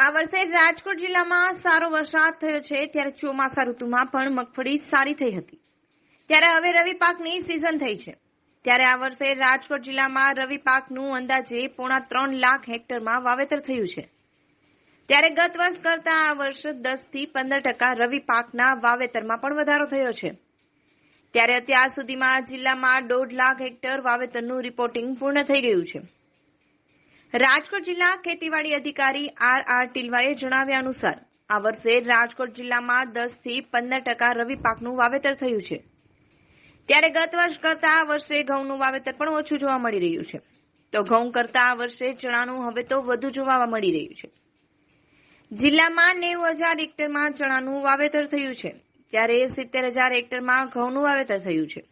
આ વર્ષે રાજકોટ જિલ્લામાં સારો વરસાદ થયો છે. ત્યારે ચોમાસા ઋતુમાં પણ મગફળી સારી થઈ હતી. ત્યારે હવે રવિ પાકની સિઝન થઈ છે. ત્યારે આ વર્ષે રાજકોટ જિલ્લામાં રવિ પાકનું અંદાજે પોણા ત્રણ લાખ હેક્ટરમાં વાવેતર થયું છે. ત્યારે ગત વર્ષ કરતા આ વર્ષ દસથી પંદર ટકા રવિ પાકના વાવેતરમાં પણ વધારો થયો છે. ત્યારે અત્યાર સુધીમાં જિલ્લામાં દોઢ લાખ હેક્ટર વાવેતરનું રિપોર્ટિંગ પૂર્ણ થઈ ગયું છે. રાજકોટ જિલ્લા ખેતીવાડી અધિકારી આર આર ટિલવાએ જણાવ્યા અનુસાર, આ વર્ષે રાજકોટ જિલ્લામાં દસથી પંદર ટકા રવિ પાકનું વાવેતર થયું છે. ત્યારે ગત વર્ષ કરતા આ વર્ષે ઘઉંનું વાવેતર પણ ઓછું જોવા મળી રહ્યું છે. તો ઘઉં કરતા આ વર્ષે ચણાનું હવે તો વધુ જોવા મળી રહ્યું છે. જિલ્લામાં નેવું હજાર હેક્ટરમાં ચણાનું વાવેતર થયું છે. ત્યારે સિત્તેર હજાર હેક્ટરમાં ઘઉંનું વાવેતર થયું છે.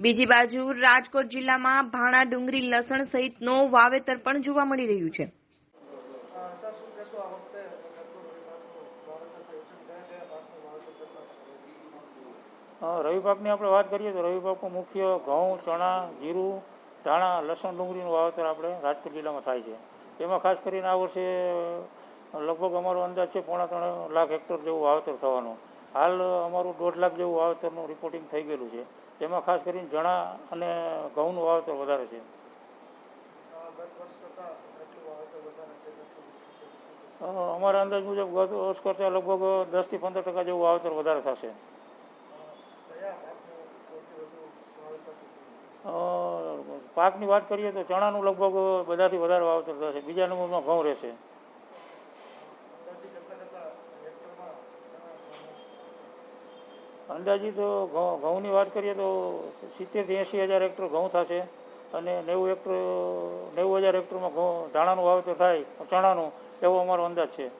બીજી બાજુ રાજકોટ જિલ્લામાં ભાણા ડુંગળી લસણ સહિતનો વાવેતર પણ જોવા મળી રહ્યું છે. રવિ પાકની આપણે વાત કરીએ તો રવિ પાકમાં મુખ્ય ઘઉં, ચણા, જીરું, ધાણા, લસણ ડુંગળીનું વાવેતર આપણે રાજકોટ જિલ્લામાં થાય છે. એમાં ખાસ કરીને આ વર્ષે લગભગ અમારો અંદાજ છે પોણા ત્રણ લાખ હેક્ટર જેવું વાવેતર થવાનું. હાલ અમારું દોઢ લાખ જેવું વાવેતરનું રિપોર્ટિંગ થઈ ગયેલું છે. એમાં ખાસ કરીને ચણા અને ઘઉંનું વાવેતર વધારે છે. અમારા અંદાજ મુજબ ગત વર્ષ કરતાં લગભગ દસથી પંદર ટકા જેવું વાવેતર વધારે થશે. પાકની વાત કરીએ તો ચણાનું લગભગ બધાથી વધારે વાવેતર થશે. બીજા નંબરમાં ઘઉં રહેશે અંદાજે કેટલા કેટલા હેક્ટરમાં ચણા ઘઉંનો છે? અંદાજી તો ઘઉં ઘઉંની વાત કરીએ તો સિત્તેરથી એંસી હજાર હેક્ટર ઘઉં થશે અને નેવું હેક્ટર નેવું હજાર હેક્ટરમાં ઘઉં ધાણાનું વાવેતર થાય, ચણાનું, એવો અમારો અંદાજ છે.